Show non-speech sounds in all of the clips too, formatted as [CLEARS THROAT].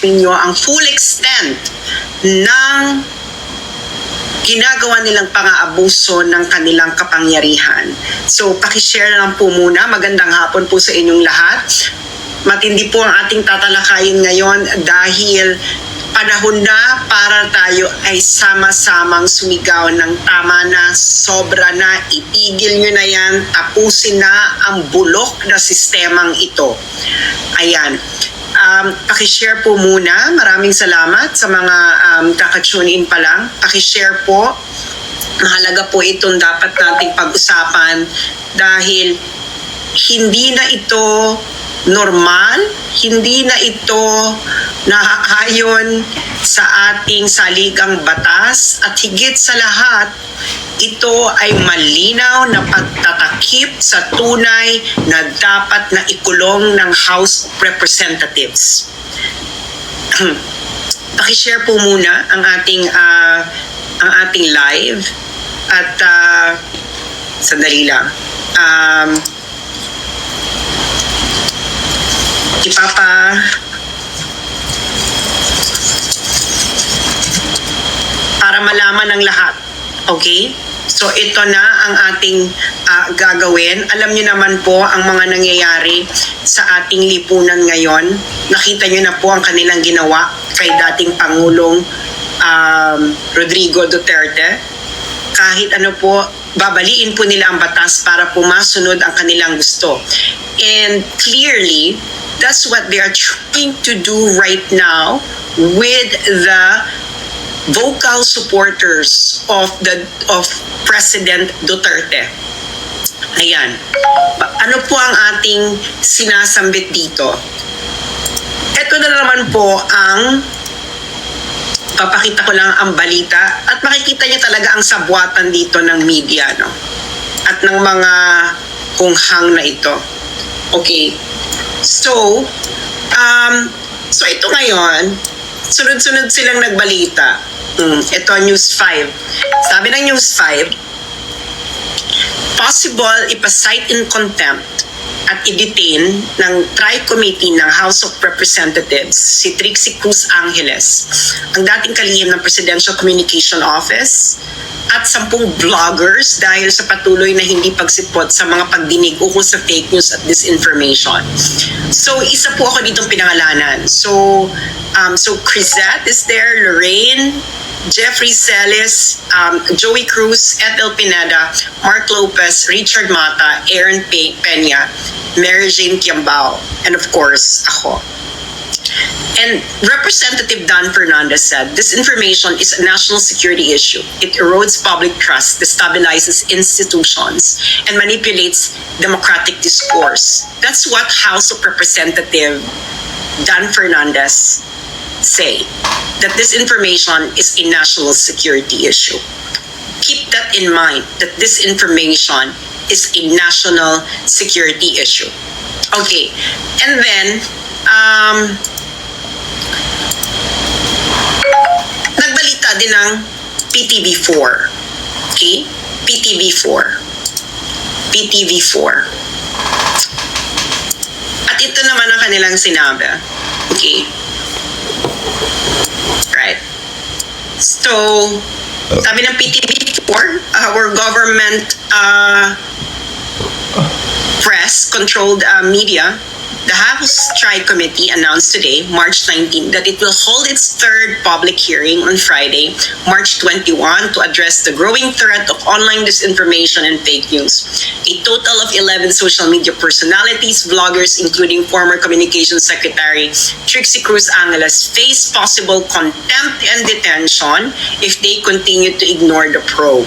ninyo ang full extent ng ginagawa nilang pang-aabuso ng kanilang kapangyarihan. So, pakishare lang po muna. Magandang hapon po sa inyong lahat. Matindi po ang ating tatalakayin ngayon dahil panahon na para tayo ay sama-samang sumigaw ng tama na, sobra na, itigil nyo na yan, tapusin na ang bulok na sistemang ito. Ayan. Um, pakishare po muna. Maraming salamat sa mga um, kakatune in pa lang. Pakishare po. Mahalaga po itong dapat nating pag-usapan dahil hindi na ito normal, hindi na ito naaayon sa ating saligang batas at higit sa lahat, ito ay malinaw na pagtatakip sa tunay na dapat na ikulong ng House of Representatives. [CLEARS THROAT] Pakishare po muna ang ating ah, ang ating live at ah, sandali lang. Um, ipapa para malaman ng lahat. Okay? So ito na ang ating ah, gagawin. Alam niyo naman po ang mga nangyayari sa ating lipunan ngayon. Nakita niyo na po ang kanilang ginawa kay dating Pangulong um, Rodrigo Duterte. Kahit ano po, babaliin po nila ang batas para pumasunod ang kanilang gusto. And clearly, that's what they are trying to do right now with the vocal supporters of the of President Duterte. Ayan. Ano po ang ating sinasambit dito? Ito na naman po ang papakita ko lang ang balita at makikita niyo talaga ang sabwatan dito ng media no at ng mga hunghang na ito. Okay. So, um, so ito ngayon, sunod-sunod silang nagbalita. Mm, ito, News 5. Sabi ng News 5, possible ipasight in contempt at i-detain ng Tri-Committee ng House of Representatives si Trixie Cruz Angeles, ang dating kalihim ng Presidential Communication Office, at sampung vloggers dahil sa patuloy na hindi pagsipot sa mga pagdinig ukol sa fake news at disinformation. So, isa po ako ditong pinangalanan. So, um, so Crisette is there, Lorraine, Jeffrey Celis, um, Joey Cruz, Ethel Pineda, Mark Lopez, Richard Mata, Aaron Pe- Peña, Mary Jane Kiambao, and of course, ako. And Representative Dan Fernandez said, this information is a national security issue. It erodes public trust, destabilizes institutions, and manipulates democratic discourse. That's what House of Representative Dan Fernandez say, that this information is a national security issue. Keep that in mind, that this information is a national security issue. Okay, and then, um, din ng PTV4. Okay? PTV4. PTV4. At ito naman ang kanilang sinabi. Okay? Right. So, sabi ng PTV4, our government uh, press-controlled uh, media, the House Tri-Committee announced today, March 19, that it will hold its third public hearing on Friday, March 21, to address the growing threat of online disinformation and fake news. A total of 11 social media personalities, vloggers, including former Communications Secretary Trixie Cruz Angeles, face possible contempt and detention if they continue to ignore the probe.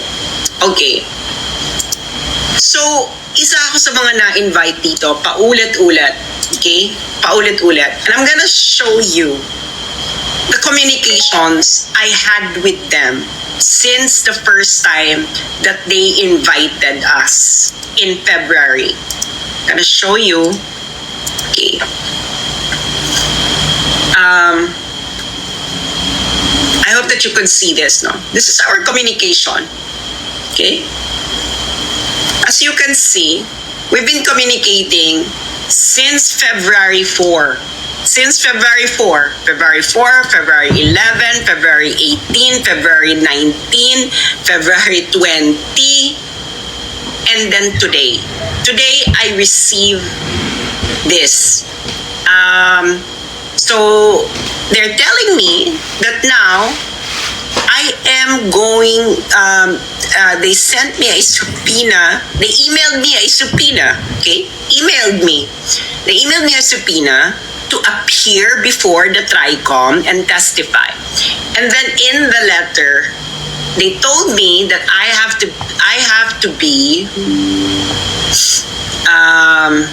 Okay. So, isa ako sa mga na-invite dito, paulit-ulit. Okay? Paulit-ulit. And I'm gonna show you the communications I had with them since the first time that they invited us in February. I'm gonna show you. Okay. Um, I hope that you could see this, no? This is our communication. Okay? You can see, we've been communicating since February 4. since February 4, February 4, February 11, February 18, February 19, February 20, and then today. Today, I receive this. Um, so, they're telling me that now I am going, um, uh, they sent me a subpoena. They emailed me a subpoena, okay? Emailed me. They emailed me a subpoena to appear before the TRICOM and testify. And then in the letter, they told me that I have to, I have to be, um,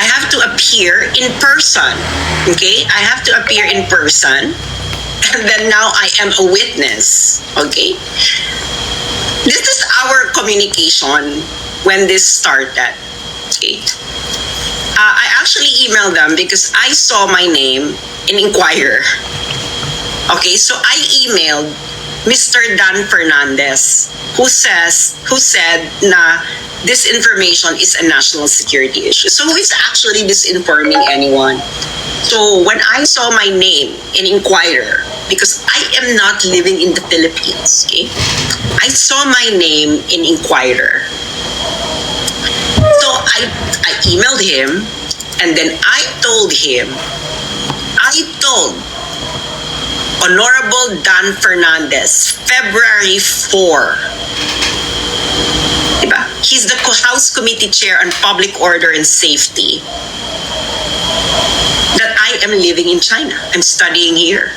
I have to appear in person. Okay? I have to appear in person. And then now I am a witness. Okay? This is our communication when this started. Okay? Uh, I actually emailed them because I saw my name in Inquirer. Okay, so I emailed Mr. Dan Fernandez who says who said na this information is a national security issue. So who is actually disinforming anyone? So when I saw my name in Inquirer, because I am not living in the Philippines, okay? I saw my name in Inquirer. So I I emailed him and then I told him I told Honorable Dan Fernandez, February 4. Diba? He's the House Committee Chair on Public Order and Safety. That I am living in China. I'm studying here.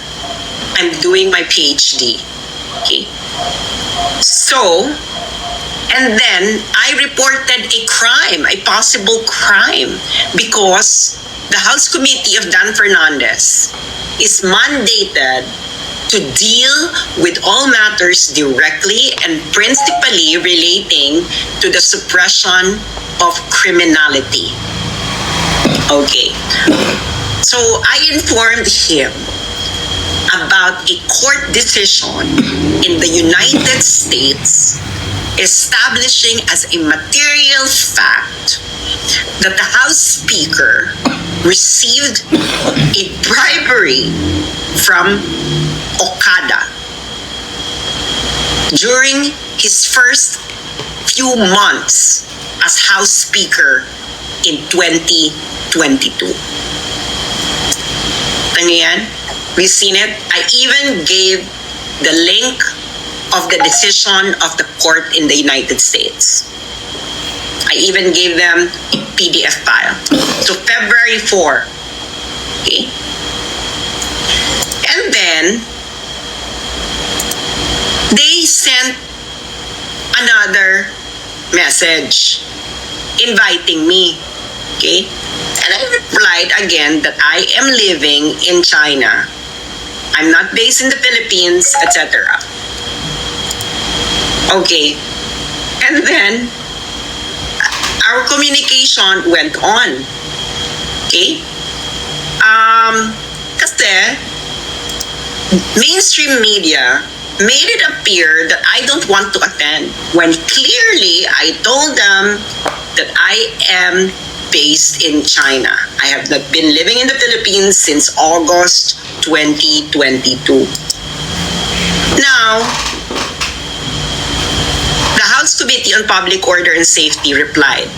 I'm doing my PhD. Okay? So, and then I reported a crime, a possible crime, because the House Committee of Dan Fernandez is mandated to deal with all matters directly and principally relating to the suppression of criminality. Okay. So I informed him about a court decision in the United States establishing as a material fact that the House Speaker received a bribery from Okada during his first few months as House Speaker in 2022. Ano? We've seen it. I even gave the link of the decision of the court in the United States. I even gave them a PDF file. So February 4. Okay. And then they sent another message inviting me. Okay. And I replied again that I am living in China. I'm not based in the Philippines, etc. Okay. And then our communication went on. Okay? Um, kasi mainstream media made it appear that I don't want to attend when clearly I told them that I am based in China. I have not been living in the Philippines since August 2022. Now, Committee on Public Order and Safety replied,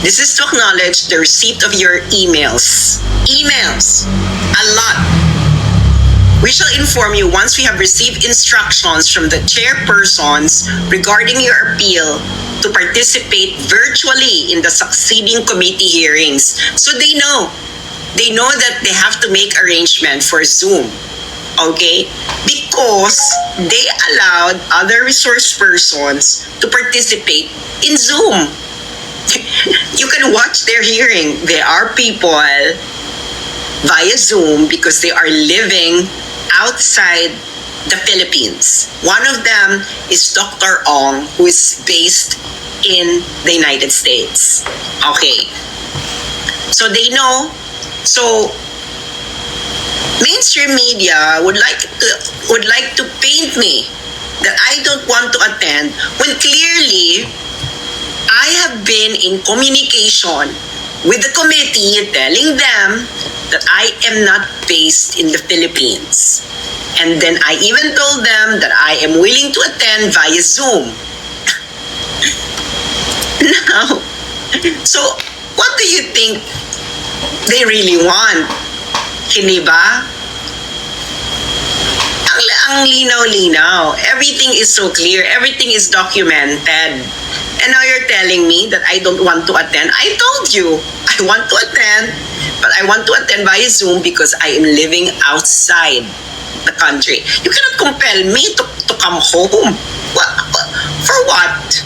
This is to acknowledge the receipt of your emails. Emails. A lot. We shall inform you once we have received instructions from the chairpersons regarding your appeal to participate virtually in the succeeding committee hearings. So they know. They know that they have to make arrangement for Zoom. Okay? Because they allowed other resource persons to participate in Zoom. [LAUGHS] you can watch their hearing. There are people via Zoom because they are living outside the Philippines. One of them is Dr. Ong, who is based in the United States. Okay. So they know. So mainstream media would like to would like to paint me that I don't want to attend when clearly I have been in communication with the committee telling them that I am not based in the Philippines. And then I even told them that I am willing to attend via Zoom. [LAUGHS] now, so what do you think they really want? Hindi ba? Ang, linaw-linaw. Everything is so clear. Everything is documented. And now you're telling me that I don't want to attend. I told you, I want to attend, but I want to attend via Zoom because I am living outside the country. You cannot compel me to, to come home. What, for what?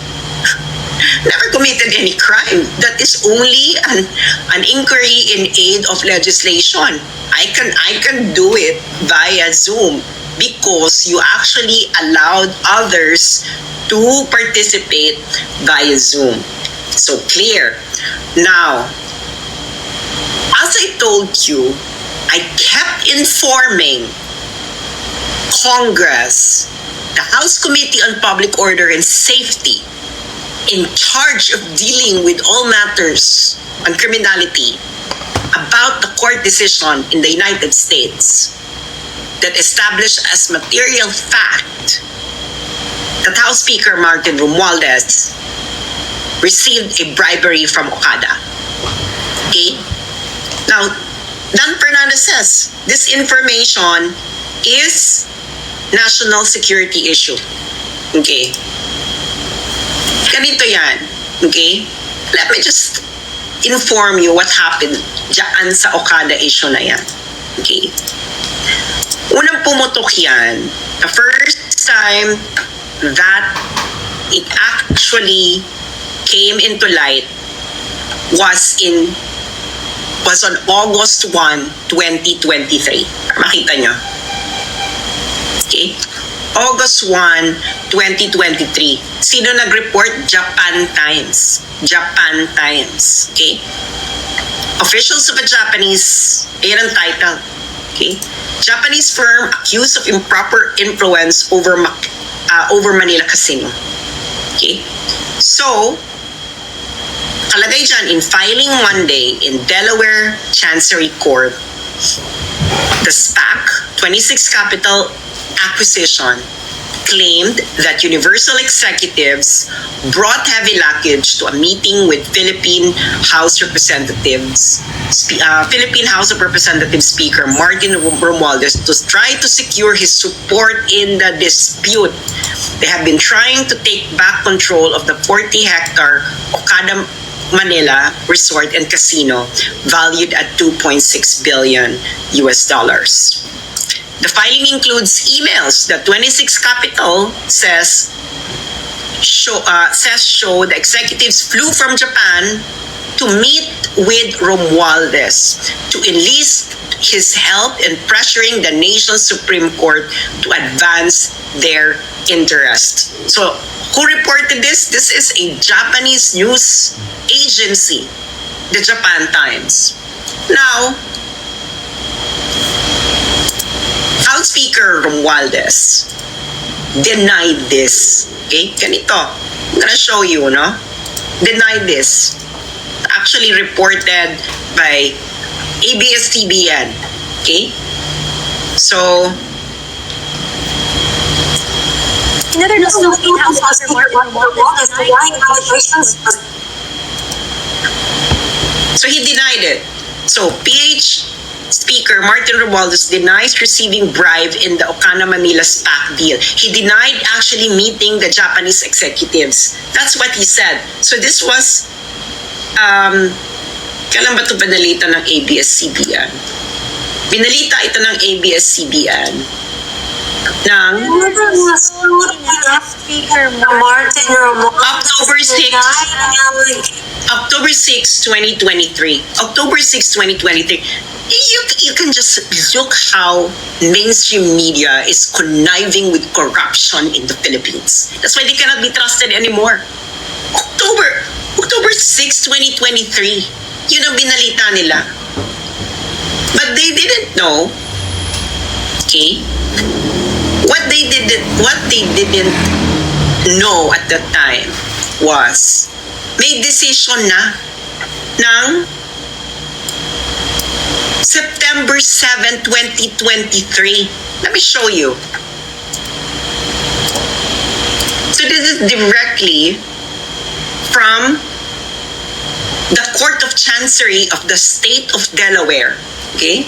Never committed any crime. That is only an, an inquiry in aid of legislation. I can I can do it via Zoom because you actually allowed others to participate via Zoom. So clear. Now, as I told you, I kept informing Congress, the House Committee on Public Order and Safety, in charge of dealing with all matters on criminality about the court decision in the United States that established as material fact that House Speaker Martin Romualdez received a bribery from Okada. Okay? Now, Dan Fernandez says this information is national security issue. Okay? Ganito yan. Okay? Let me just inform you what happened dyan sa Okada issue na yan. Okay? Unang pumutok yan, the first time that it actually came into light was in was on August 1, 2023. Makita nyo. Okay? August 1, 2023. Sino nag-report? Japan Times. Japan Times. Okay? Officials of a Japanese, ayan ang title. Okay? Japanese firm accused of improper influence over uh, over Manila Casino. Okay? So, kalagay dyan, in filing Monday in Delaware Chancery Court, the SPAC, 26 Capital Acquisition, claimed that Universal executives brought heavy luggage to a meeting with Philippine House Representatives, uh, Philippine House of Representatives Speaker Martin Romualdez to try to secure his support in the dispute. They have been trying to take back control of the 40-hectare Okada Manila Resort and Casino valued at 2.6 billion US dollars. The filing includes emails that 26 Capital says show uh, says show the executives flew from Japan to meet with Romualdez to enlist his help in pressuring the nation's Supreme Court to advance their interest. So, who reported this? This is a Japanese news agency, the Japan Times. Now, Speaker Romualdez denied this. Okay? Ganito. I'm gonna show you, no? Denied this. Actually reported by ABS-CBN. Okay? So, Another news Philippine House Speaker Martin Romualdez denying allegations so he denied it. So, PH Speaker Martin Romualdez denies receiving bribe in the Okana Manila SPAC deal. He denied actually meeting the Japanese executives. That's what he said. So this was, um, kailan ba ito ng ABS-CBN? Pinalita ito ng ABS-CBN ng Martin October 6. denying allegations October 6, 2023. October 6, 2023. You, you can just look how mainstream media is conniving with corruption in the Philippines. That's why they cannot be trusted anymore. October, October 6, 2023. Yun ang binalita nila. But they didn't know. Okay? They didn't what they didn't know at that time was may decision na ng September 7, 2023. Let me show you. So this is directly from the Court of Chancery of the State of Delaware. Okay?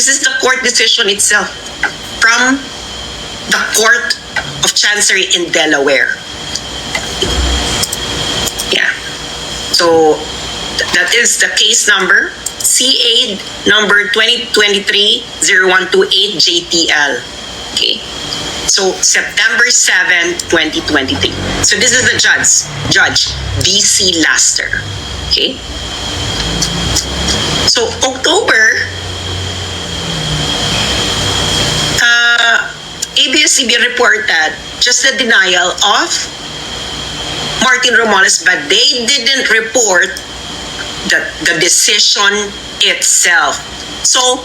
This is the court decision itself from the Court of Chancery in Delaware. Yeah. So th- that is the case number CA number 2023-0128 JTL. Okay. So September 7, 2023. So this is the judge, Judge BC Laster. Okay. So October, ABS-CBN reported just the denial of Martin Romales, but they didn't report the, the decision itself. So,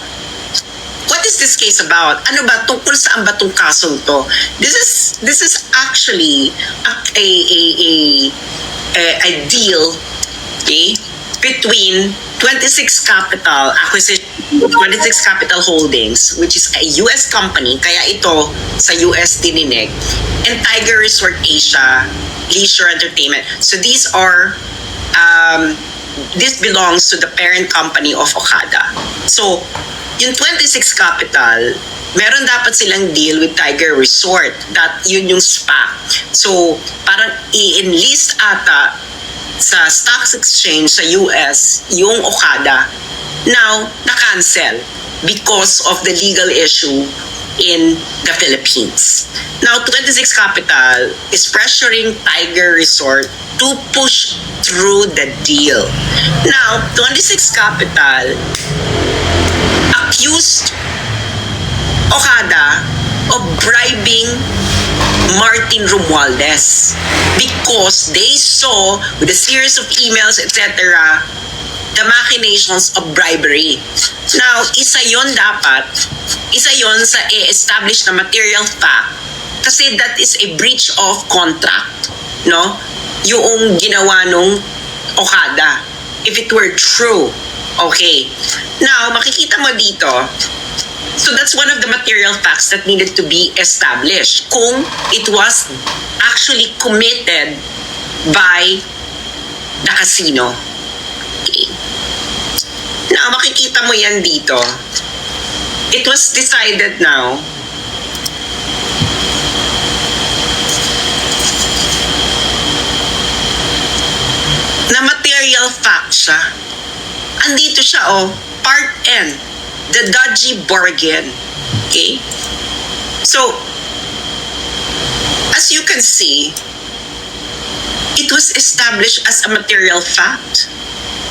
what is this case about? Ano ba tungkol saan ba tong kasong to? This is this is actually a a a, a, a deal okay, between 26 Capital Acquisition 26 Capital Holdings which is a US company kaya ito sa US dininig and Tiger Resort Asia Leisure Entertainment. So these are um, this belongs to the parent company of Okada. So, yung 26 Capital, meron dapat silang deal with Tiger Resort. That yun yung spa. So, parang i-enlist ata sa stock exchange sa US yung Okada. Now, na-cancel because of the legal issue in the Philippines. Now, 26 Capital is pressuring Tiger Resort to push through the deal. Now, 26 Capital accused Okada of bribing Martin Romualdez because they saw with a series of emails, etc., the machinations of bribery. Now, isa yon dapat, isa yon sa i-establish na material fact kasi that is a breach of contract, no? Yung ginawa nung Okada. If it were true, okay. Now, makikita mo dito, So that's one of the material facts that needed to be established. Kung it was actually committed by the casino. Okay. Now, makikita mo yan dito. It was decided now na material fact siya. Andito siya, oh, part N, the dodgy bargain. Okay? So, as you can see, it was established as a material fact.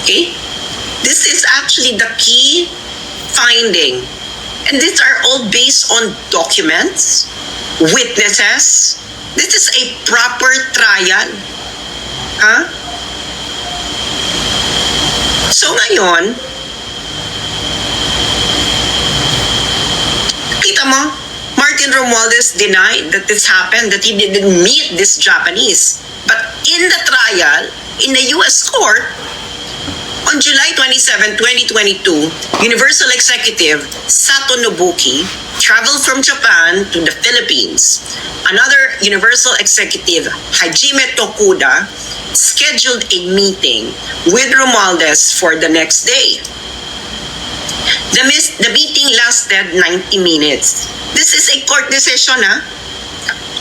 Okay? This is actually the key finding. And these are all based on documents, witnesses. This is a proper trial. Huh? So ngayon, mo, Martin Romualdez denied that this happened, that he didn't meet this Japanese. But in the trial, in the US court, on July 27, 2022, Universal Executive Sato Nobuki traveled from Japan to the Philippines. Another Universal Executive, Hajime Tokuda, scheduled a meeting with Romualdez for the next day. The, the meeting lasted 90 minutes. This is a court decision, ah.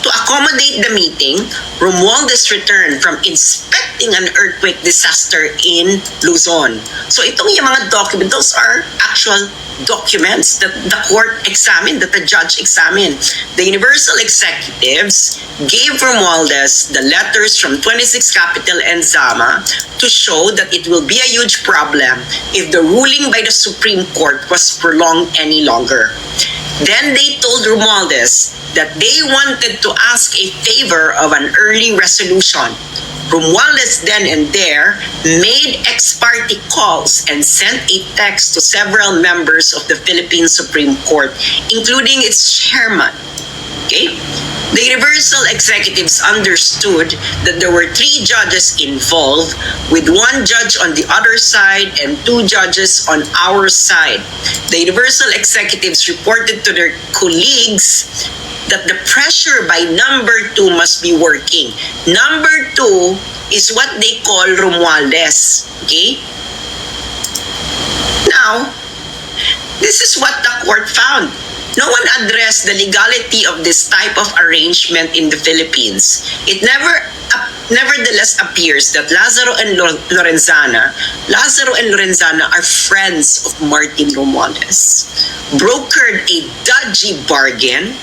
To accommodate the meeting, Romualdez returned from inspecting an earthquake disaster in Luzon. So itong yung mga document, those are actual documents that the court examined, that the judge examined. The Universal Executives gave Romualdez the letters from 26 Capital and Zama to show that it will be a huge problem if the ruling by the Supreme Court was prolonged any longer. Then they told Romualdez that they wanted to ask a favor of an early resolution. Romualdez then and there made ex parte calls and sent a text to several members of the Philippine Supreme Court, including its chairman. Okay? The Universal executives understood that there were three judges involved, with one judge on the other side and two judges on our side. The Universal executives reported to their colleagues that the pressure by number two must be working. Number two is what they call Romualdez. Okay? Now, this is what the court found. No one addressed the legality of this type of arrangement in the Philippines. It never nevertheless appears that Lazaro and Lo- Lorenzana, Lazaro and Lorenzana are friends of Martin Romualdez, brokered a dodgy bargain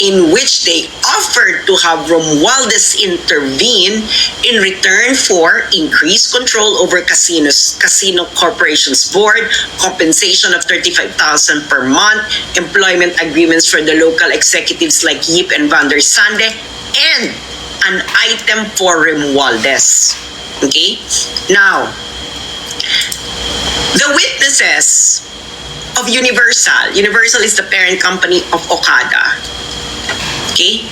in which they offered to have Romualdez intervene in return for increased control over casinos, casino corporation's board, compensation of 35,000 per month, employment agreements for the local executives like Yip and Van der Sande, and an item for Romualdez. Okay? Now, the witnesses of Universal, Universal is the parent company of Okada, okay,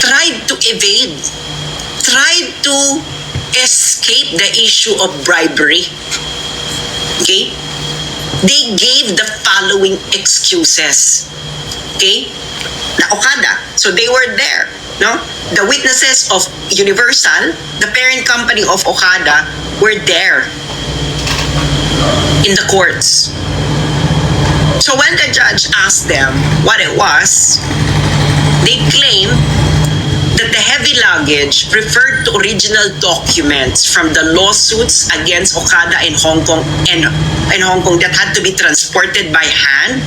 tried to evade, tried to escape the issue of bribery. Okay? They gave the following excuses. Okay? Na Okada. So they were there. No? The witnesses of Universal, the parent company of Okada, were there in the courts. So when the judge asked them what it was, they claimed that the heavy luggage referred to original documents from the lawsuits against Okada in Hong Kong and in Hong Kong that had to be transported by hand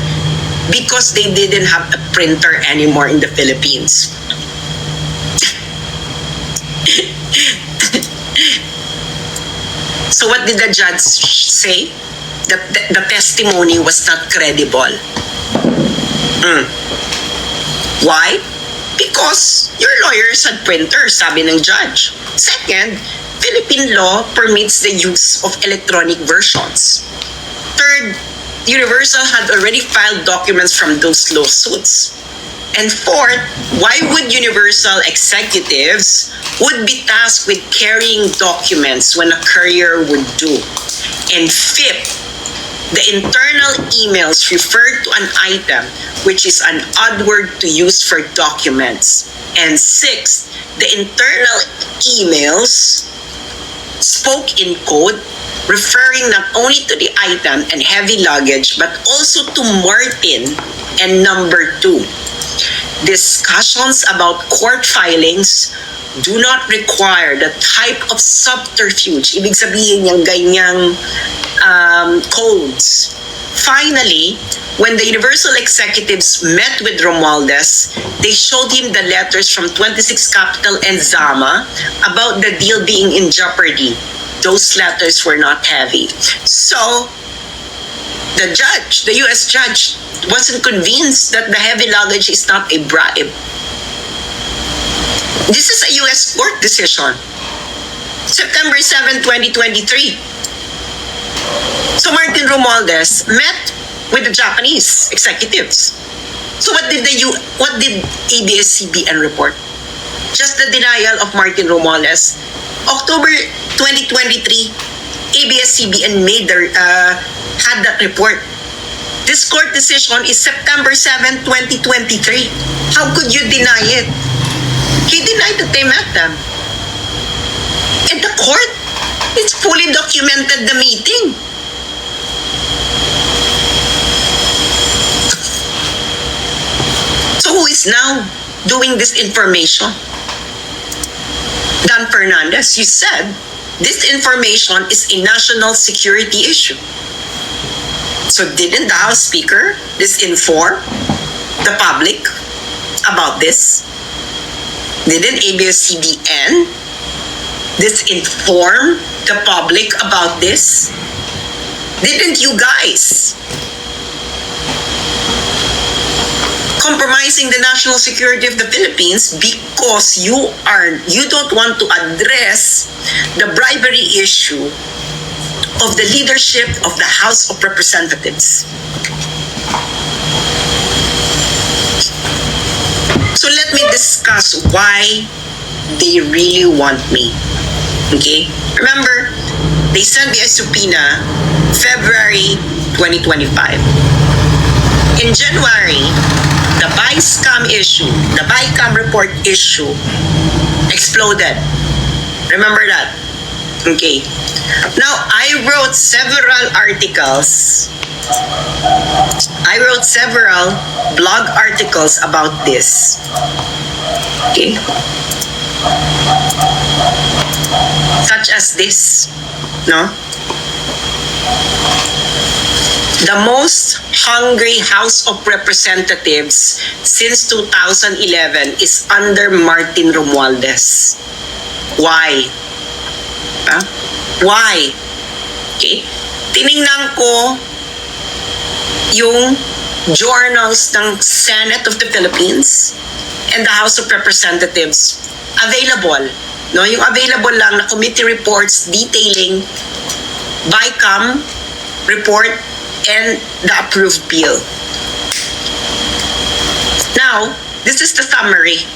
because they didn't have a printer anymore in the Philippines. [LAUGHS] so what did the judge say? The, the testimony was not credible. Mm. Why? Because your lawyers had printers, sabi ng judge. Second, Philippine law permits the use of electronic versions. Third, Universal had already filed documents from those lawsuits. And fourth, why would Universal executives would be tasked with carrying documents when a courier would do? And fifth, the internal emails refer to an item which is an odd word to use for documents. And sixth, the internal emails spoke in code referring not only to the item and heavy luggage but also to Martin and number two. Discussions about court filings do not require the type of subterfuge, ibig sabihin yung ganyang um, codes. Finally, when the Universal executives met with Romualdez, they showed him the letters from 26 Capital and Zama about the deal being in jeopardy. Those letters were not heavy. So, the judge, the US judge, wasn't convinced that the heavy luggage is not a bribe. This is a US court decision. September 7, 2023. So Martin Romualdez met with the Japanese executives. So what did the U, what did ABS-CBN report? Just the denial of Martin Romualdez. October 2023, ABS-CBN made the uh, had that report. This court decision is September 7, 2023. How could you deny it? He denied that they met them. And the court, it's fully documented the meeting. So who is now doing this information? Dan Fernandez, you said this information is a national security issue. So didn't the House Speaker disinform the public about this? Didn't ABS-CBN disinform the public about this? Didn't you guys compromising the national security of the Philippines because you are you don't want to address the bribery issue of the leadership of the House of Representatives. So let me discuss why they really want me. Okay? Remember, they sent me a subpoena February 2025. In January, the BISCAM issue, the BICAM report issue exploded. Remember that? Okay. Now, I wrote several articles. I wrote several blog articles about this. Okay. Such as this. No? The most hungry House of Representatives since 2011 is under Martin Romualdez. Why? Ha? Why? Okay? Tiningnan ko yung journals ng Senate of the Philippines and the House of Representatives available. No, yung available lang na committee reports detailing BICAM report and the approved bill. Now, this is the summary.